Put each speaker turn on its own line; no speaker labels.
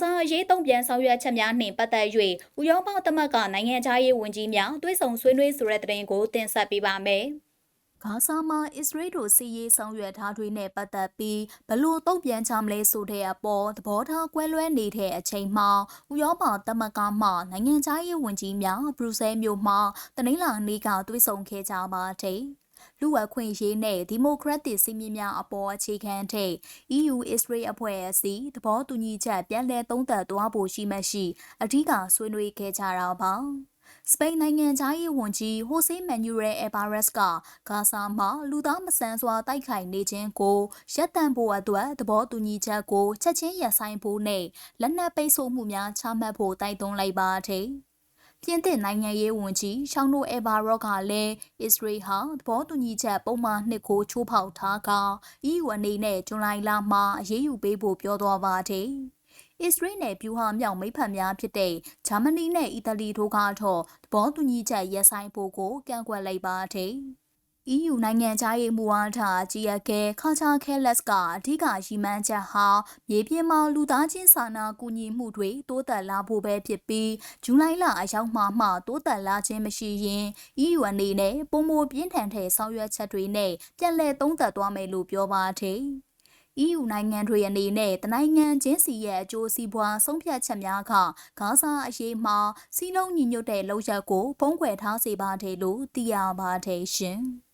ဆောင်ရွက်ချက်များနှင့်ပတ်သက်၍ဥရောပသမဂ္ဂနိုင်ငံသားရေးဝန်ကြီးများတွဲဆောင်ဆွေးနွေးဆိုတဲ့တဲ့ရင်ကိုတင်ဆက်ပေးပါမယ်။ဂါဇာမှာအစ္စရေးတို့စီရေးဆောင်ရွက်ထားတွေနဲ့ပတ်သက်ပြီးဘလို့တုံ့ပြန်ချမလဲဆိုတဲ့အပေါ်သဘောထားကွဲလွဲနေတဲ့အချိန်မှာဥရောပသမဂ္ဂမှနိုင်ငံခြားရေးဝန်ကြီးများဘရုဆဲမြို့မှာတနင်္လာနေ့ကတွေ့ဆုံခဲ့ကြပါတယ်။ လူဝက်ခွင့်ရေးနဲ့ဒီမိုကရက်တစ်စီမင်းများအပေါ်အခြေခံတဲ့ EU အစ္စရေးအဖွဲ့အစည်းသဘောတူညီချက်ပြန်လည်သုံးသပ်သွားဖို့ရှိမှရှိအဓိကဆွေးနွေးခဲ့ကြတာပါ။စပိန်နိုင်ငံသားရေးဝန်ကြီးဟိုဆေးမန်နူရဲအဘာရက်စ်ကဂါဇာမှာလူသားမဆန်စွာတိုက်ခိုက်နေခြင်းကိုရပ်တန့်ဖို့အတွက်သဘောတူညီချက်ကိုချက်ချင်းရပ်ဆိုင်းဖို့နဲ့လက်နက်ပိတ်ဆို့မှုများချမှတ်ဖို့တိုက်တွန်းလိုက်ပါတယ်။ ပြင်သစ်နိုင်ငံရေးဝန်ကြီးရှောင်းနိုအဘာရော့ကလည်းအစ္စရေးဟာသဘောတူညီချက်ပုံမှန်နှစ်ကိုချိုးဖောက်ထားက EU အနေနဲ့ဇွန်လလမှာအရေးယူပေးဖို့ပြောသွားပါတယ်။အစ္စရေးနယ်ပြူဟာမြောက်မိဖက်များဖြစ်တဲ့ဂျာမနီနဲ့အီတလီတို့ကတော့သဘောတူညီချက်ရပ်ဆိုင်းဖို့ကိုကန့်ကွက်လိုက်ပါတယ်။ EU နိုင်ငံသားရေးမူဝါဒကြီးအကဲခါချာခဲလက်စ်ကအဓိကရည်မှန်းချက်ဟာမြေပြင်မှာလူသားချင်းစာနာကူညီမှုတွေတိုးတက်လာဖို့ပဲဖြစ်ပြီးဇူလိုင်လအရောက်မှမှတိုးတက်လာခြင်းမရှိရင် EU အနေနဲ့ပုံမပြင်းထန်တဲ့ဆောင်ရွက်ချက်တွေနဲ့ပြန်လည်သုံးသပ်သွားမယ်လို့ပြောပါတယ်။ EU နိုင်ငံတွေအနေနဲ့တနိုင်ငံချင်းစီရဲ့အကျိုးစီးပွားဆုံးဖြတ်ချက်များကဂါဇာအရေးမှာစီးလုံးညီညွတ်တဲ့လောက်ရက်ကိုဖုံးကွယ်ထားစေပါတယ်လို့သိရပါတယ်ရှင်။